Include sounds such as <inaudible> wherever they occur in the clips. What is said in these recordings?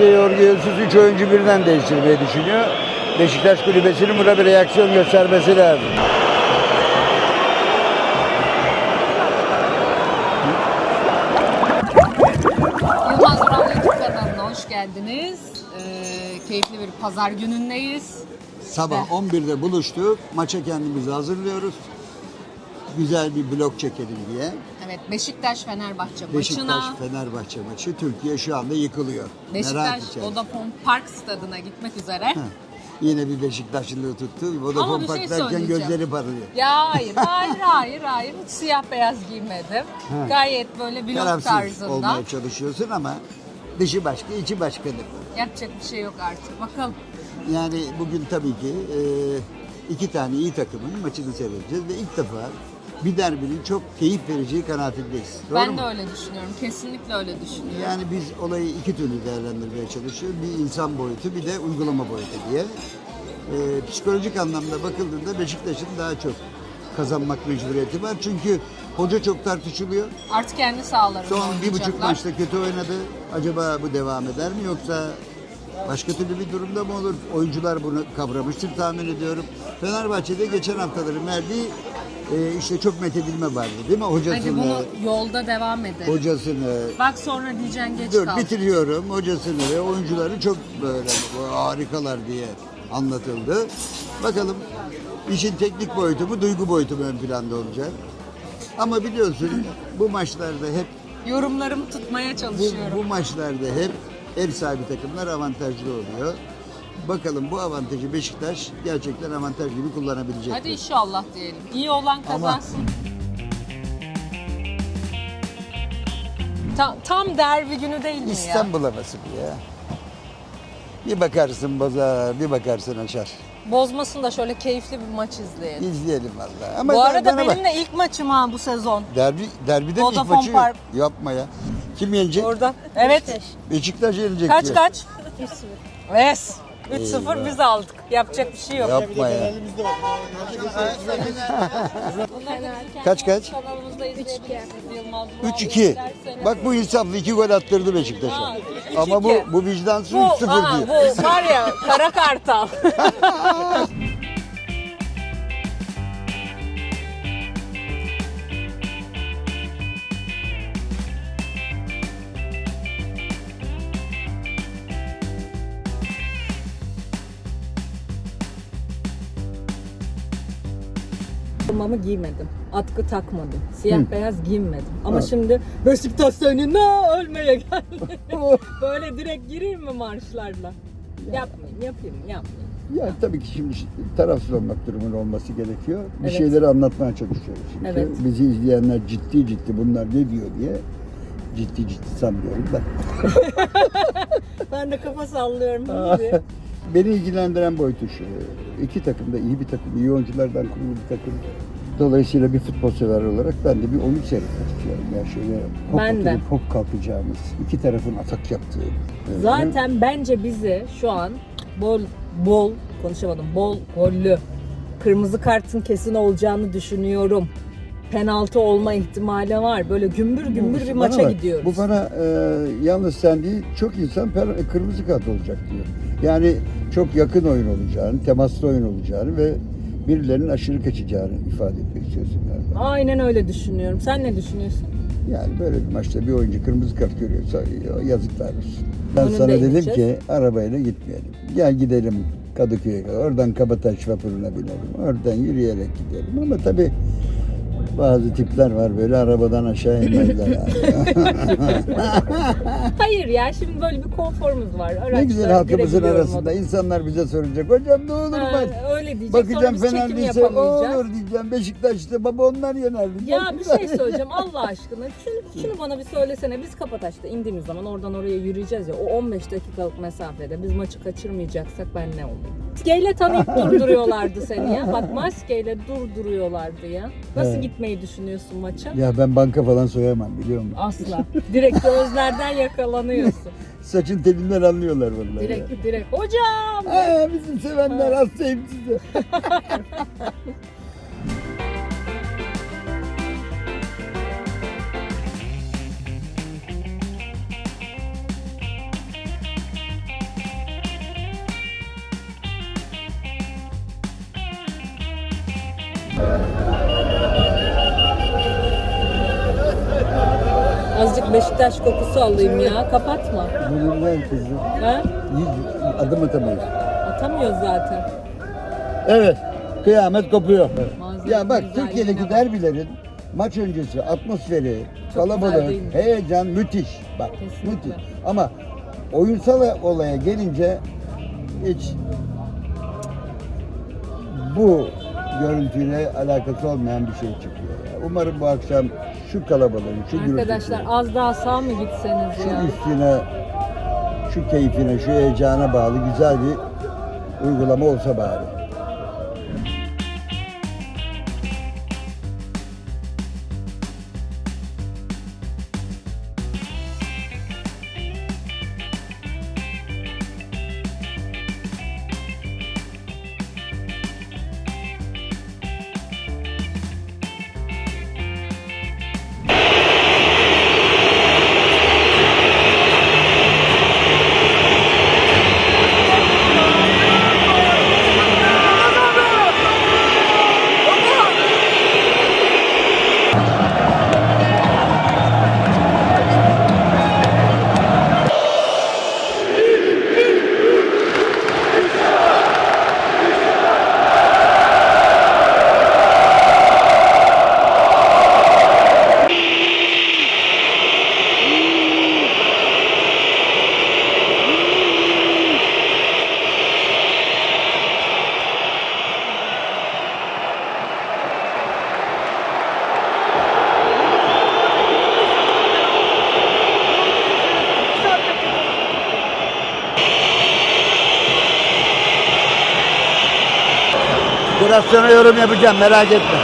Fenerbahçe Yorgu Yıldız 3 oyuncu birden değiştirmeyi düşünüyor. Beşiktaş kulübesinin buna bir reaksiyon göstermesi lazım. Yılmaz Vural YouTube kanalına hoş geldiniz. Ee, keyifli bir pazar günündeyiz. Sabah 11'de buluştuk. Maça kendimizi hazırlıyoruz. Güzel bir blok çekelim diye. Evet Beşiktaş Fenerbahçe maçına. Beşiktaş Fenerbahçe maçı Türkiye şu anda yıkılıyor. Merak Beşiktaş içerisinde. Vodafone Park stadına gitmek üzere. Yine bir Beşiktaşlılığı tuttu. Vodafone bir şey Park derken söyleyeceğim. gözleri parlıyor. Ya hayır, hayır, hayır, hayır. Hiç siyah beyaz giymedim. Gayet böyle vlog Tarafsız tarzında. olmaya çalışıyorsun ama dışı başka, içi başkadır. Yapacak bir şey yok artık. Bakalım. Yani bugün tabii ki e, iki tane iyi takımın maçını seyredeceğiz ve ilk defa bir derbinin çok keyif vereceği kanaatindeyiz. Doğru ben mu? de öyle düşünüyorum. Kesinlikle öyle düşünüyorum. Yani biz olayı iki türlü değerlendirmeye çalışıyoruz. Bir insan boyutu bir de uygulama boyutu diye. E, psikolojik anlamda bakıldığında Beşiktaş'ın daha çok kazanmak mecburiyeti var. Çünkü hoca çok tartışılıyor. Artık kendi sahalarında Son bir buçuk maçta kötü oynadı. Acaba bu devam eder mi yoksa başka türlü bir durumda mı olur? Oyuncular bunu kavramıştır tahmin ediyorum. Fenerbahçe'de geçen haftaların verdiği e, işte çok methedilme vardı değil mi? Hadi Hocasını, bunu yolda devam edelim. hocasını, Bak sonra diyeceksin geç dur kaldı. bitiriyorum. Hocasını ve oyuncuları çok böyle harikalar diye anlatıldı. Bakalım işin teknik boyutu mu, duygu boyutu mu ön planda olacak? Ama biliyorsun bu maçlarda hep Yorumlarımı tutmaya bu, çalışıyorum. bu maçlarda hep ev sahibi takımlar avantajlı oluyor. Bakalım bu avantajı Beşiktaş gerçekten avantaj gibi kullanabilecek. Hadi inşallah diyelim. İyi olan kazansın. Ta- tam derbi günü değil mi ya? İstanbul havası bu ya. Bir bakarsın bozar, bir bakarsın açar. Bozmasın da şöyle keyifli bir maç izleyelim. İzleyelim vallahi. Ama bu arada bana bak, benim de ilk maçım ha bu sezon. derbi derbide mi ilk Vodafone maçı? Park. Yapma ya. Kim yenecek? Orada. Evet. Beşiktaş yenecek. Kaç diyor. kaç? 3-0. Yes. 3-0 Eyvah. biz aldık. Yapacak bir şey yok. Yapma ya. Kaç kaç? Kanalımızda izleyebilirsiniz. Yılmaz Vural 3-2. izlerseniz. Bak bu insaflı iki gol attırdı Beşiktaş'a. Ama bu bu vicdansız bu, 3-0 aha, diyor. bu var ya kara kartal. <laughs> Formamı giymedim. Atkı takmadım. Siyah beyaz giyinmedim. Ama Evet. şimdi Beşiktaş seninle ölmeye geldi. <laughs> Böyle direkt gireyim mi marşlarla? Yapmayayım, yapayım, yapmayayım. Ya tabii ki şimdi tarafsız olmak durumunun olması gerekiyor. Bir Evet. şeyleri anlatmaya çalışıyoruz çünkü. Evet. Bizi izleyenler ciddi ciddi bunlar ne diyor diye ciddi ciddi sanmıyorum ben. <laughs> Ben de kafa sallıyorum. <laughs> Beni ilgilendiren boyutu şu. İki takım da iyi bir takım, iyi oyunculardan kurulu bir takım. Dolayısıyla bir futbol sever olarak ben de bir oyun seyretmek istiyorum. Yani şöyle hop Ben de. hop kalkacağımız, iki tarafın atak yaptığı. e, Zaten bence bizi şu an bol bol konuşamadım. Bol gollü kırmızı kartın kesin olacağını düşünüyorum. Penaltı olma ihtimali var. Böyle gümbür gümbür bir Bana maça bak, gidiyoruz. Bu bana e, yalnız sen değil çok insan per- kırmızı kart olacak diyor. Yani çok yakın oyun olacağını, temaslı oyun olacağını ve birilerinin aşırı kaçacağını ifade etmek istiyorsun galiba. Aynen öyle düşünüyorum. Sen ne düşünüyorsun? Yani böyle bir maçta bir oyuncu kırmızı kart görüyorsa yazıklar olsun. Ben Önünde sana dedim ineceğiz. ki arabayla gitmeyelim. Gel gidelim Kadıköy'e kadar. Oradan Kabataş vapuruna binelim. Oradan yürüyerek gidelim. Ama tabii bazı tipler var böyle arabadan aşağı inmezler yani. <laughs> Hayır ya şimdi böyle bir konforumuz var. Ne Araçta güzel halkımızın girebiliyorum arasında insanlar bize soracak. Hocam ne olur Ha, maç? öyle diyecek. Bakacağım Sonra biz çekim Fenerliyse yapamayacağız. olur diyeceğim. Beşiktaş'ta baba onlar yener diyeceğim. Ya bir şey <laughs> söyleyeceğim Allah aşkına. Şunu, şunu bana bir söylesene. Biz Kapataş'ta indiğimiz zaman oradan oraya yürüyeceğiz ya. O 15 dakikalık mesafede biz maçı kaçırmayacaksak ben ne olayım? Maskeyle tanıyıp <laughs> durduruyorlardı seni ya. Bak maskeyle durduruyorlardı ya. Nasıl Evet. Gitmeyi düşünüyorsun maça? Ya ben banka falan soyamam biliyor musun? Asla. Direkt gözlerden yakalanıyorsun. <laughs> Saçın telinden anlıyorlar vallahi. ya. Direkt direkt. Hocam! Aa, bizim sevenler hastayım size. <laughs> Azıcık Beşiktaş kokusu alayım ya. Kapatma. Ver kızım. Ha? Hiç adım atamayız. Atamıyoruz zaten. Evet. Kıyamet kopuyor. Malzeme Ya bak Türkiye'deki bak. derbilerin maç öncesi atmosferi, Çok güzel kalabalık, değil mi? heyecan müthiş. Bak Kesinlikle. müthiş. Ama oyunsal olaya gelince hiç bu görüntüyle alakası olmayan bir şey çıkıyor. Ya. Umarım bu akşam şu kalabalığın, şu Arkadaşlar gürültüsü, az daha sağ mı gitseniz şu ya? üstüne, şu keyfine, şu heyecana bağlı güzel bir uygulama olsa bari. Sonra yorum yapacağım merak etme.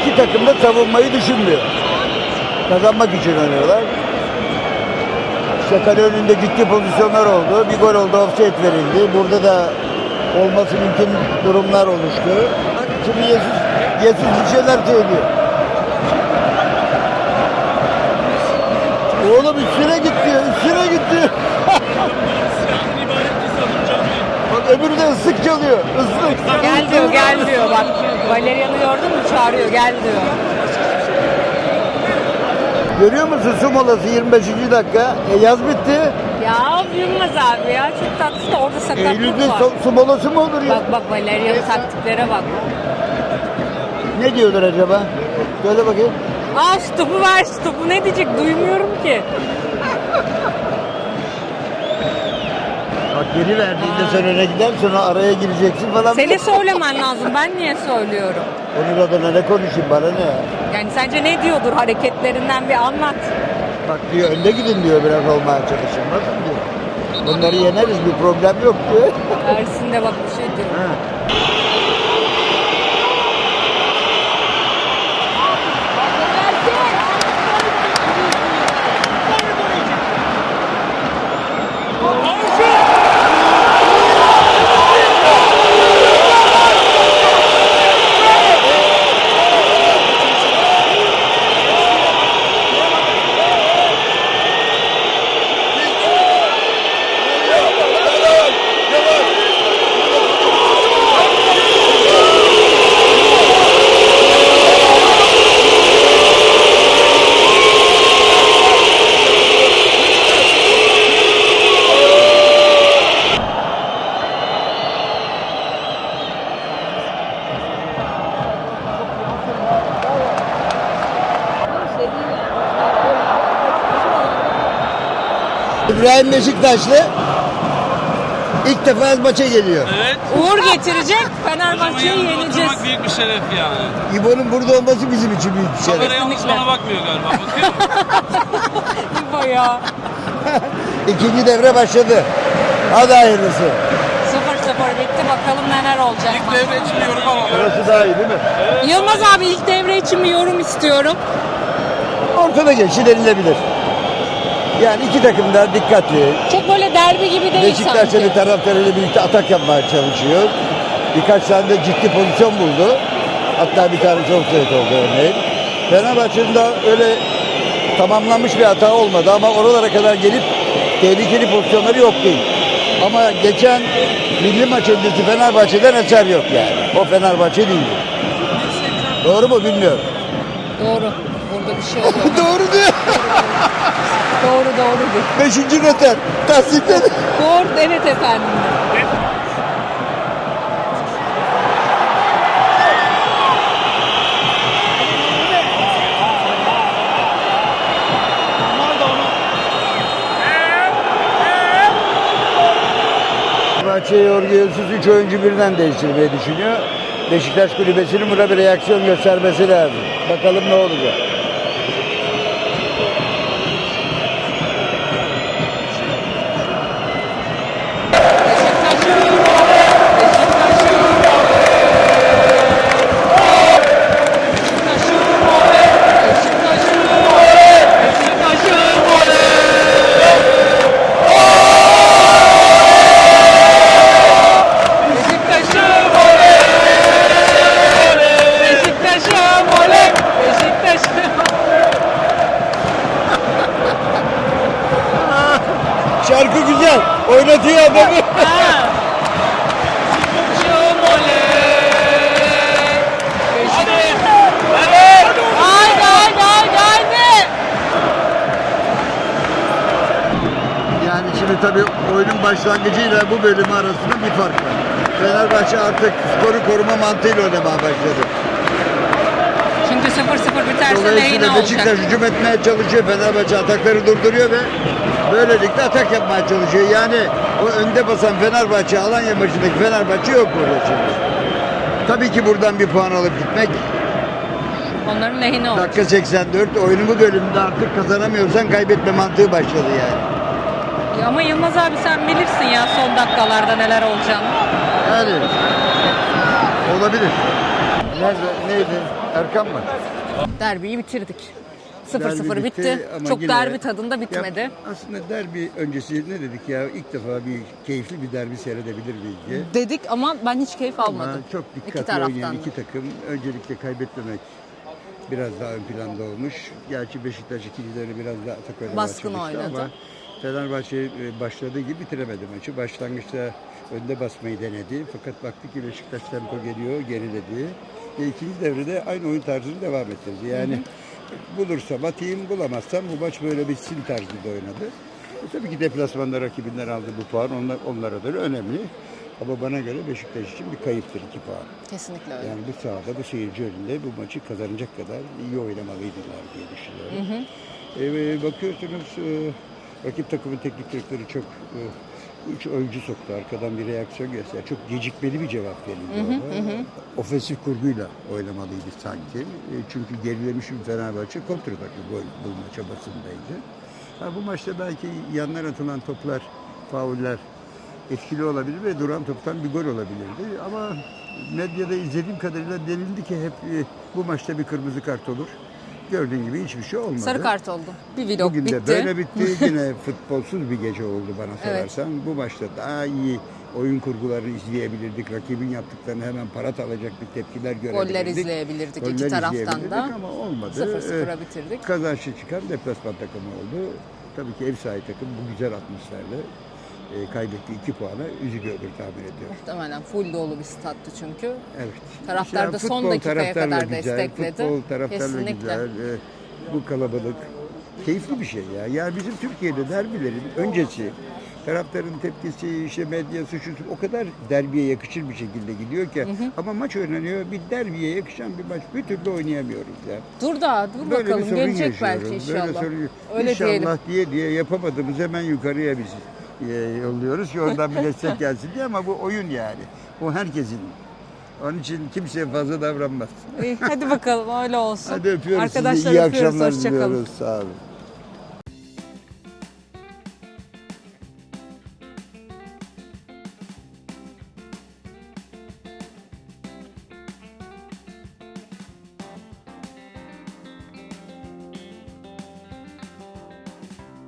İki takım da savunmayı düşünmüyor. Kazanmak için oynuyorlar. İşte kale önünde ciddi pozisyonlar oldu. Bir gol oldu, offset verildi. Burada da olması mümkün durumlar oluştu. Şimdi Yesus, Yesus bir şeyler söylüyor. Oğlum üstüne gitti, üstüne gitti. <laughs> Bak öbürü de ıslık çalıyor. Islık. Gel diyor, gel diyor. Bak Valerian'ı gördün mü? Çağırıyor, gel diyor. Görüyor musun su molası 25. dakika. E, yaz bitti. Ya Yılmaz abi ya çok tatlı da orada sakatlık Eylül'de var. su, su molası mı olur ya? Bak bak Valerian'ın taktiklere bak. Ne diyorlar acaba? Söyle bakayım. Aa şu topu ver şu topu ne diyecek duymuyorum ki. Bak geri verdiğinde sen öne gider sonra araya gireceksin falan. Seni söylemen lazım ben niye söylüyorum? Onun adına ne konuşayım bana ne? Yani sence ne diyordur hareketlerinden bir anlat. Bak diyor önde gidin diyor biraz olmaya çalışın. Nasıl diyor? Bunları yeneriz bir problem yok diyor. Ersin de bak bir şey diyor. Ha. İbrahim Beşiktaşlı ilk defa maça geliyor. Evet. Uğur getirecek Fenerbahçe'yi yanında yeneceğiz. oturmak büyük bir şeref yani. İbo'nun burada olması bizim için büyük bir şey. Kamera yalnız bana bakmıyor galiba. Bakıyor mu? <laughs> İbo ya. <laughs> İkinci devre başladı. Hadi hayırlısı. 0-0 bitti bakalım neler olacak. İlk devre için yorum ama. Burası daha iyi değil mi? Yılmaz abi ilk devre için bir yorum istiyorum. Ortada geçilebilir. Yani iki takım da dikkatli. Çok böyle derbi gibi değil Beşiktaş sanki. seni taraftarıyla birlikte atak yapmaya çalışıyor. birkaç tane de ciddi pozisyon buldu. Hatta bir tane çok sayıt oldu örneğin. Fenerbahçe'nin de öyle tamamlanmış bir hata olmadı ama oralara kadar gelip tehlikeli pozisyonları yok değil. Ama geçen milli maç öncesi Fenerbahçe'den eser yok yani. O Fenerbahçe değildi. Doğru mu bilmiyorum. Doğru. Burada bir şey <laughs> oluyor. Doğru diyor. <laughs> doğru doğru diyor. Beşinci noter. Tasdikleri. Doğru evet efendim. Fenerbahçe Yorgu Yılsız 3 oyuncu birden değiştirmeyi düşünüyor. Beşiktaş kulübesinin buna bir reaksiyon göstermesi lazım. Bakalım ne olacak. Başlangıcıyla bu bölümü arasında bir fark var. Fenerbahçe artık skoru koruma mantığıyla oynamaya başladı. Çünkü 0-0 biterse neyine Dolayısıyla olacak? Beşiktaş hücum etmeye çalışıyor. Fenerbahçe atakları durduruyor ve böylelikle atak yapmaya çalışıyor. Yani o önde basan Fenerbahçe, Alanya maçındaki Fenerbahçe yok burada şimdi. Tabii ki buradan bir puan alıp gitmek. Onların lehine olacak. Dakika 84 oyunu bu bölümde artık kazanamıyorsan kaybetme mantığı başladı yani. Ama Yılmaz abi sen bilirsin ya son dakikalarda neler olacağını. Yani olabilir. Nerede? Neydi? Erkan mı? Derbiyi bitirdik. 0-0 Derbi bitti. ama Çok yine- derbi tadında bitmedi. Ya aslında derbi öncesi ne dedik ya ilk defa bir keyifli bir derbi seyredebilir miyiz diye. Dedik ama ben hiç keyif Ama almadım. çok İki dikkatli taraftan oynayan da. iki takım öncelikle kaybetmemek biraz daha ön planda olmuş. Gerçi Beşiktaş ikincileri biraz daha atak oynamaya Baskın çalıştı oynadı. ama Fenerbahçe e, başladığı gibi bitiremedi maçı. Başlangıçta önde basmayı denedi. Fakat baktı ki Beşiktaş tempo geliyor, geriledi. Ve ikinci devrede aynı oyun tarzını devam ettirdi. Yani bulursam atayım, bulamazsam bu maç böyle bitsin tarzında oynadı. E, tabii ki deplasmanda rakibinden aldı bu puan. Onlar, onlara da önemli. Ama bana göre Beşiktaş için bir kayıptır iki puan. Kesinlikle öyle. Yani bu sahada, bu seyirci önünde bu maçı kazanacak kadar iyi oynamalıydılar diye düşünüyorum. E, bakıyorsunuz e, rakip takımın teknik direktörü çok e, üç oyuncu soktu arkadan bir reaksiyon gösterdi. Çok gecikmeli bir cevap verildi ona. Ofensif kurguyla oynamalıydı sanki. E, çünkü gerilemiş bir Fenerbahçe kontrataklı gol bulma çabasındaydı. Ha, bu maçta belki yanlar atılan toplar, fauller etkili olabilir ve duran toptan bir gol olabilirdi. Ama medyada izlediğim kadarıyla denildi ki hep e, bu maçta bir kırmızı kart olur. Gördüğün gibi hiçbir şey olmadı. Sarı kart oldu. Bir vlog Bugün bitti. de böyle bitti. <laughs> Yine futbolsuz bir gece oldu bana Evet. sorarsan. Bu maçta daha iyi oyun kurguları izleyebilirdik. Rakibin yaptıklarını hemen parat alacak bir tepkiler görebilirdik. Goller izleyebilirdik iki taraftan da. Ama olmadı. 0-0'a Ee, bitirdik. Kazançlı çıkan deplasman takımı oldu. Tabii ki ev sahibi takım bu güzel atmosferle e, kaybettiği iki puana üzülüyordur tahmin ediyorum. Muhtemelen full dolu bir stattı çünkü. Evet. Taraftar da son dakikaya kadar destekledi. Futbol taraftarla Kesinlikle. güzel. e, bu kalabalık keyifli bir şey ya. Ya bizim Türkiye'de derbilerin öncesi taraftarın tepkisi, işte medyası, şu o kadar derbiye yakışır bir şekilde gidiyor ki. Ama maç oynanıyor. Bir derbiye yakışan bir maç bir türlü oynayamıyoruz ya. Dur da dur Böyle bakalım gelecek yaşıyoruz. belki Böyle inşallah. sorun- Öyle İnşallah diyelim. diye diye yapamadığımız hemen yukarıya biz e, yolluyoruz ki oradan bir destek gelsin diye ama bu oyun yani. O herkesin. Onun için kimseye fazla davranmaz. İyi, hadi bakalım öyle olsun. Hadi öpüyoruz Arkadaşlar sizi. İyi öpüyoruz. akşamlar Hoşça kalın. diliyoruz. Sağ olun.